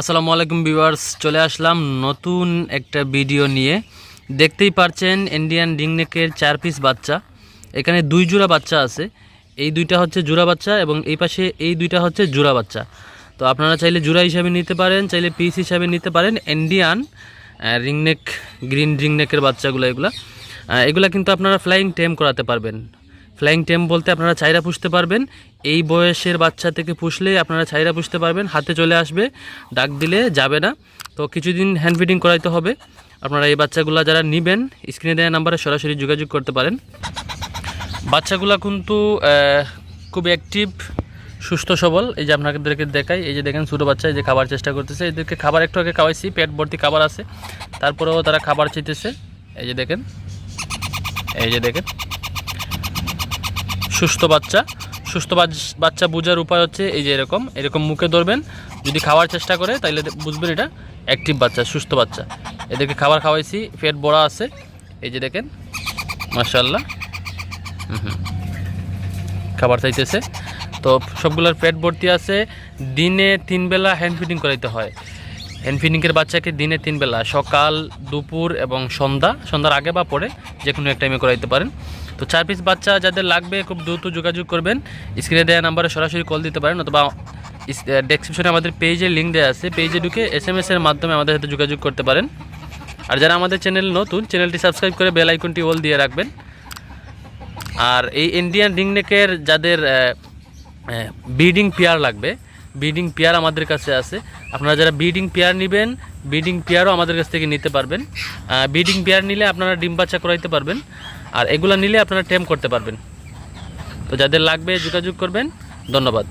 আসসালামু আলাইকুম ভিউয়ার্স, চলে আসলাম নতুন একটা ভিডিও নিয়ে। দেখতেই পারছেন ইন্ডিয়ান ডিংনেকের চার পিস বাচ্চা। এখানে দুই জোড়া বাচ্চা আছে। এই দুইটা হচ্ছে জোড়া বাচ্চা এবং এই পাশে এই দুইটা হচ্ছে জোড়া বাচ্চা। তো আপনারা চাইলে জোড়া হিসাবে নিতে পারেন, চাইলে পিস হিসাবে নিতে পারেন। ইন্ডিয়ান রিংনেক গ্রিন রিংনেকের বাচ্চাগুলো এগুলা। এগুলা কিন্তু আপনারা ফ্লাইং টেম করাতে পারবেন। ফ্লাইং টেম বলতে আপনারা চাইরা পুষতে পারবেন। এই বয়সের বাচ্চা থেকে পুষলে আপনারা চাইরা পুষতে পারবেন, হাতে চলে আসবে, ডাক দিলে যাবে না। তো কিছুদিন হ্যান্ড ফিডিং করাইতে হবে। আপনারা এই বাচ্চাগুলো যারা নেবেন, স্ক্রিনে দেওয়া নাম্বারে সরাসরি যোগাযোগ করতে পারেন। বাচ্চাগুলো কিন্তু খুব অ্যাক্টিভ সুস্থ, সবল। এই যে আপনাদেরকে দেখাই, এই যে দেখেন ছোটো বাচ্চা, এই যে খাবার চেষ্টা করতেছে। এদেরকে খাবার একটু আগে খাওয়াইছি, পেট ভর্তি খাবার আছে। তারপরেও তারা খাবার চেতেছে এই যে দেখেন, এই যে দেখেন। সুস্থ বাচ্চা। সুস্থ বাচ্চা বোঝার উপায় হচ্ছে এই যে এরকম। এরকম মুখে ধরবেন, যদি খাওয়ার চেষ্টা করে তাহলে বুঝবেন এটা অ্যাক্টিভ বাচ্চা, সুস্থ বাচ্চা। এদেরকে খাবার খাওয়াইছি, পেট বড়া আছে। এই যে দেখেন মার্শাল্লাহ খাবার চাইতেছে। তো সবগুলোর পেট ভর্তি আছে। দিনে তিন বেলা হ্যান্ড ফিডিং করাইতে হয়। হ্যান্ড ফিডিংয়ের বাচ্চাকে দিনে তিন বেলা, সকাল, দুপুর এবং সন্ধ্যা। সন্ধ্যার আগে বা পরে যে কোনো এক টাইমে করাইতে পারেন। তো চার পিস বাচ্চা যাদের লাগবে, খুব দ্রুত যোগাযোগ করবেন। স্ক্রিনে দেওয়া নাম্বারে সরাসরি কল দিতে পারেন অথবা ডেসক্রিপশনে আমাদের পেজের লিঙ্ক দেওয়া আছে। পেজে ঢুকে এস এম এর মাধ্যমে আমাদের সাথে যোগাযোগ করতে পারেন। আর যারা আমাদের চ্যানেল নতুন চ্যানেলটি সাবস্ক্রাইব করে বেল আইকনটি অল দিয়ে রাখবেন। আর এই ইন্ডিয়ান রিংনেকের যাদের ব্রিডিং পেয়ার লাগবে ব্রিডিং পেয়ার আমাদের কাছে আছে। আপনারা যারা ব্রিডিং পেয়ার নেবেন ব্রিডিং পেয়ারও আমাদের কাছ থেকে নিতে পারবেন। ব্রিডিং পেয়ার নিলে আপনারা ডিম বাচ্চা করাইতে পারবেন। আর এগুলো নিলে আপনারা টেম করতে পারবেন। তো যাদের লাগবে যোগাযোগ করবেন ধন্যবাদ।